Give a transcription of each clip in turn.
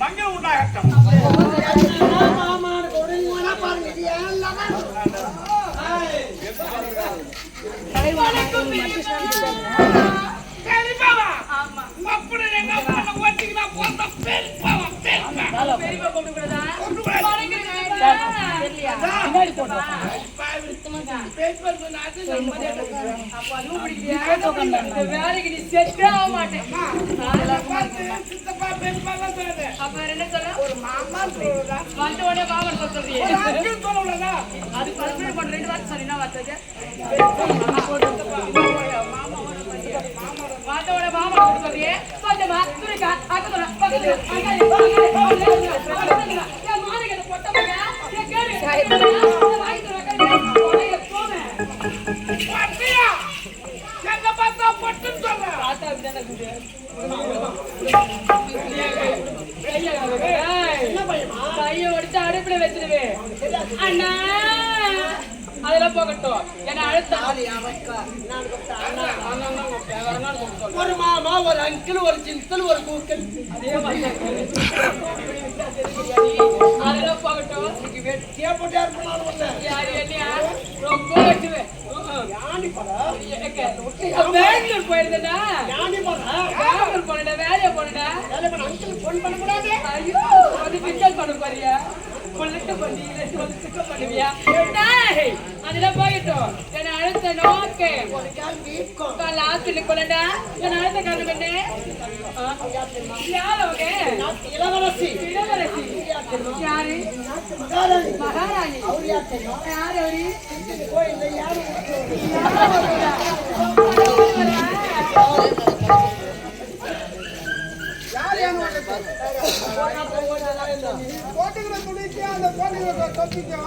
மங்க உண்டாகட்டும் பெரியப்பாவா? அப்படி எங்க அப்பா அது நம்ம வேலைக்கு நீ செட்டே ஆக மாட்டேன். அப்ப என்ன சொல்ல ஒரு மாமா வந்த உடனே மாமன் சொல்ல சொல்றியே அது பரம்பரை பண்ண ரெண்டு வார்த்தை சொன்னீங்க வார்த்தை மாட்டோட மாமா சொல்ல சொல்றியே கொஞ்சமா துணிக்கா அக்க சொல்ல பக்கத்துல கையை ஒடிச்சு அடுப்புல வச்சிருவேன். அண்ணா! அதெல்லாம் போகட்டும். என்ன அழுத்தம் ஒரு மாமா ஒரு அங்கிள் ஒரு சிந்தல் ஒரு கூக்கல் அதெல்லாம் போகட்டும். கேப்பட்டே இருப்பான் ஒண்ணு. யாரு என்னையா? ரொம்ப எனக்கு பெங்களூர் போனடா வேலையை பண்ண அங்கிள் ஃபோன் பண்ண கூடாது ஐயோ அது பிக்கல் பண்ண பாரியா புல்லட்டு பண்ணி ரெண்டு வந்து பிக்கல் பண்ணுவியா அதெல்லாம் போயிட்டோம் என்ன அழுத்த நோக்கு. கால ஆத்துல கொள்ளடா. என்ன அழுத்த காரணம் என்ன? யார் இளவரசி. இளவரசி. மகாராணி. அவரு? யாரு போட்டுக்கிற துணிக்கு அந்த போட்டுக்கிற தொப்பிக்கும்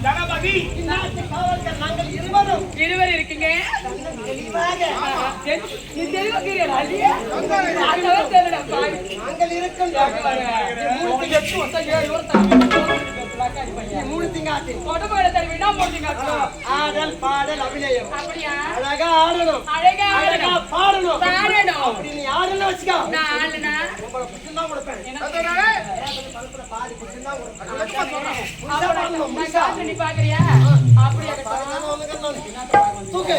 ஏய், தளபதி. நாங்கள் இருவரும். இருவர் இருக்கீங்க. நாங்கள் இருக்கின்றோம் மூணு திங்காட்டி உடம்புல தருவீனா போட்டீங்க ஆடல் பாடல் அபிநயம். அப்படியா? அழகா ஆடணும். அழகா அழகா பாடணும். பாடணும். அப்படி நீ ஆடல வச்சுக்கோ. நான் ஆளுனா உங்களை பிடிச்சிருந்தா கொடுப்பேன். பாதி பிடிச்சிருந்தா கொடுப்பேன். பாக்குறியா? அப்படியா? தூக்கு.